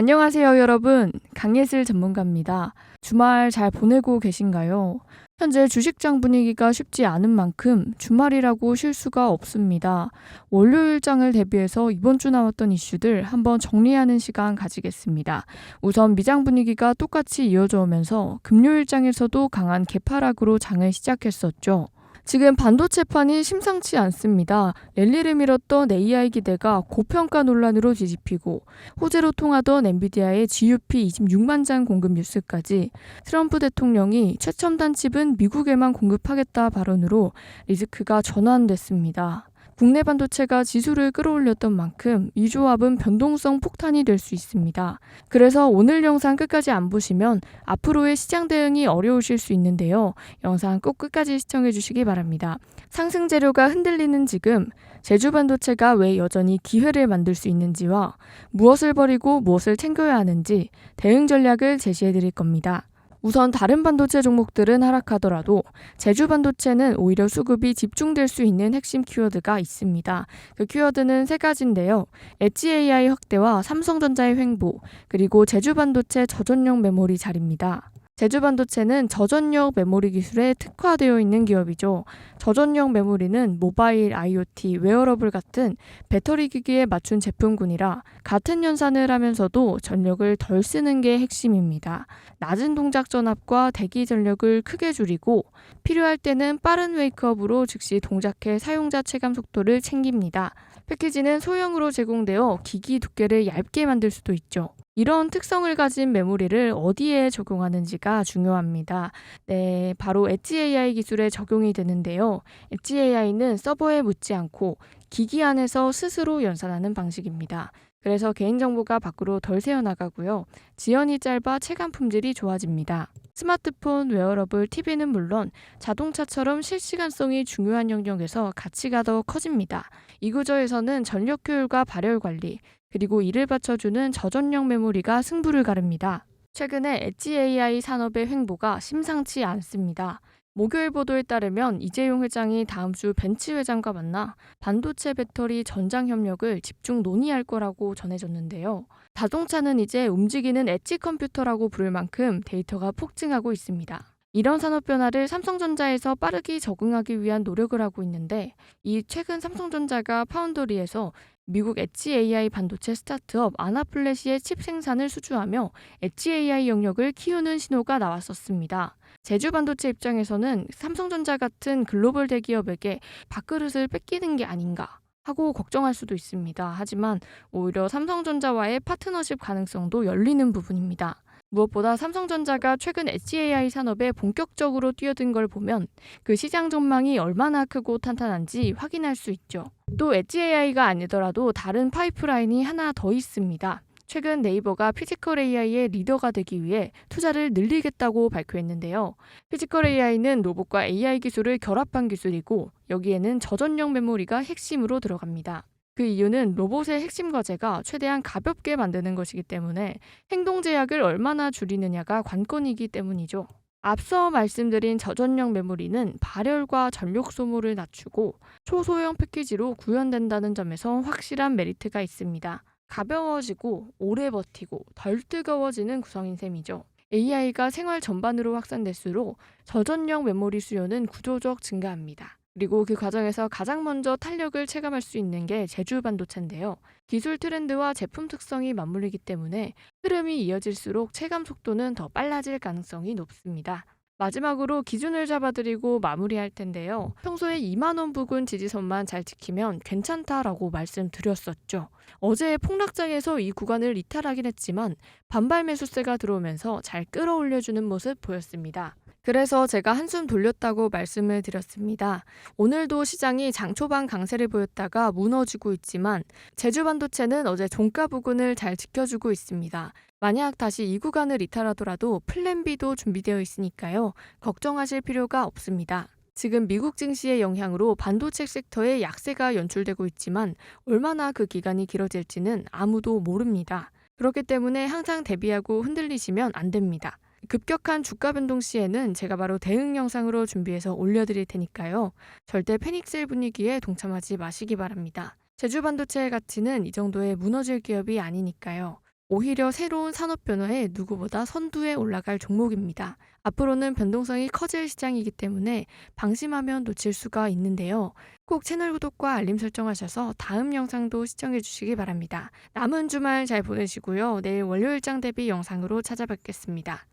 안녕하세요, 여러분. 강예슬 전문가입니다. 주말 잘 보내고 계신가요? 현재 주식장 분위기가 쉽지 않은 만큼 주말이라고 쉴 수가 없습니다. 월요일장을 대비해서 이번 주 나왔던 이슈들 한번 정리하는 시간 가지겠습니다. 우선 미장 분위기가 똑같이 이어져 오면서 금요일장에서도 강한 개파락으로 장을 시작했었죠. 지금 반도체 판이 심상치 않습니다. 랠리를 밀었던 AI 기대가 고평가 논란으로 뒤집히고 호재로 통하던 엔비디아의 GUP 26만 장 공급 뉴스까지 트럼프 대통령이 최첨단 칩은 미국에만 공급하겠다 발언으로 리스크가 전환됐습니다. 국내 반도체가 지수를 끌어올렸던 만큼 이 조합은 변동성 폭탄이 될 수 있습니다. 그래서 오늘 영상 끝까지 안 보시면 앞으로의 시장 대응이 어려우실 수 있는데요. 영상 꼭 끝까지 시청해 주시기 바랍니다. 상승 재료가 흔들리는 지금 제주 반도체가 왜 여전히 기회를 만들 수 있는지와 무엇을 버리고 무엇을 챙겨야 하는지 대응 전략을 제시해 드릴 겁니다. 우선 다른 반도체 종목들은 하락하더라도 제주 반도체는 오히려 수급이 집중될 수 있는 핵심 키워드가 있습니다. 그 키워드는 세 가지인데요. 엣지 AI 확대와 삼성전자의 횡보, 그리고 제주 반도체 저전용 메모리 자리입니다. 제주 반도체는 저전력 메모리 기술에 특화되어 있는 기업이죠. 저전력 메모리는 모바일, IoT, 웨어러블 같은 배터리 기기에 맞춘 제품군이라 같은 연산을 하면서도 전력을 덜 쓰는 게 핵심입니다. 낮은 동작 전압과 대기 전력을 크게 줄이고 필요할 때는 빠른 웨이크업으로 즉시 동작해 사용자 체감 속도를 챙깁니다. 패키지는 소형으로 제공되어 기기 두께를 얇게 만들 수도 있죠. 이런 특성을 가진 메모리를 어디에 적용하는지가 중요합니다. 네, 바로 엣지 AI 기술에 적용이 되는데요. 엣지 AI는 서버에 묻지 않고 기기 안에서 스스로 연산하는 방식입니다. 그래서 개인정보가 밖으로 덜 새어나가고요. 지연이 짧아 체감 품질이 좋아집니다. 스마트폰, 웨어러블, TV는 물론 자동차처럼 실시간성이 중요한 영역에서 가치가 더 커집니다. 이 구조에서는 전력 효율과 발열 관리, 그리고 이를 받쳐주는 저전력 메모리가 승부를 가릅니다. 최근에 엣지 AI 산업의 횡보가 심상치 않습니다. 목요일 보도에 따르면 이재용 회장이 다음 주 벤치 회장과 만나 반도체 배터리 전장 협력을 집중 논의할 거라고 전해졌는데요. 자동차는 이제 움직이는 엣지 컴퓨터라고 부를 만큼 데이터가 폭증하고 있습니다. 이런 산업 변화를 삼성전자에서 빠르게 적응하기 위한 노력을 하고 있는데 이 최근 삼성전자가 파운더리에서 미국 엣지 AI 반도체 스타트업 아나플래시의 칩 생산을 수주하며 엣지 AI 영역을 키우는 신호가 나왔었습니다. 제주 반도체 입장에서는 삼성전자 같은 글로벌 대기업에게 밥그릇을 뺏기는 게 아닌가 하고 걱정할 수도 있습니다. 하지만 오히려 삼성전자와의 파트너십 가능성도 열리는 부분입니다. 무엇보다 삼성전자가 최근 엣지 AI 산업에 본격적으로 뛰어든 걸 보면 그 시장 전망이 얼마나 크고 탄탄한지 확인할 수 있죠. 또 엣지 AI가 아니더라도 다른 파이프라인이 하나 더 있습니다. 최근 네이버가 피지컬 AI의 리더가 되기 위해 투자를 늘리겠다고 발표했는데요. 피지컬 AI는 로봇과 AI 기술을 결합한 기술이고 여기에는 저전력 메모리가 핵심으로 들어갑니다. 그 이유는 로봇의 핵심 과제가 최대한 가볍게 만드는 것이기 때문에 행동 제약을 얼마나 줄이느냐가 관건이기 때문이죠. 앞서 말씀드린 저전력 메모리는 발열과 전력 소모를 낮추고 초소형 패키지로 구현된다는 점에서 확실한 메리트가 있습니다. 가벼워지고 오래 버티고 덜 뜨거워지는 구성인 셈이죠. AI가 생활 전반으로 확산될수록 저전력 메모리 수요는 구조적 증가합니다. 그리고 그 과정에서 가장 먼저 탄력을 체감할 수 있는 게 제주 반도체인데요. 기술 트렌드와 제품 특성이 맞물리기 때문에 흐름이 이어질수록 체감 속도는 더 빨라질 가능성이 높습니다. 마지막으로 기준을 잡아드리고 마무리할 텐데요. 평소에 2만원 부근 지지선만 잘 지키면 괜찮다라고 말씀드렸었죠. 어제 폭락장에서 이 구간을 이탈하긴 했지만 반발 매수세가 들어오면서 잘 끌어올려주는 모습 보였습니다. 그래서 제가 한숨 돌렸다고 말씀을 드렸습니다. 오늘도 시장이 장 초반 강세를 보였다가 무너지고 있지만 제주 반도체는 어제 종가 부근을 잘 지켜주고 있습니다. 만약 다시 이 구간을 이탈하더라도 플랜 B도 준비되어 있으니까요. 걱정하실 필요가 없습니다. 지금 미국 증시의 영향으로 반도체 섹터에 약세가 연출되고 있지만 얼마나 그 기간이 길어질지는 아무도 모릅니다. 그렇기 때문에 항상 대비하고 흔들리시면 안 됩니다. 급격한 주가 변동 시에는 제가 바로 대응 영상으로 준비해서 올려드릴 테니까요. 절대 패닉셀 분위기에 동참하지 마시기 바랍니다. 제주 반도체의 가치는 이 정도의 무너질 기업이 아니니까요. 오히려 새로운 산업 변화에 누구보다 선두에 올라갈 종목입니다. 앞으로는 변동성이 커질 시장이기 때문에 방심하면 놓칠 수가 있는데요. 꼭 채널 구독과 알림 설정하셔서 다음 영상도 시청해 주시기 바랍니다. 남은 주말 잘 보내시고요. 내일 월요일장 대비 영상으로 찾아뵙겠습니다.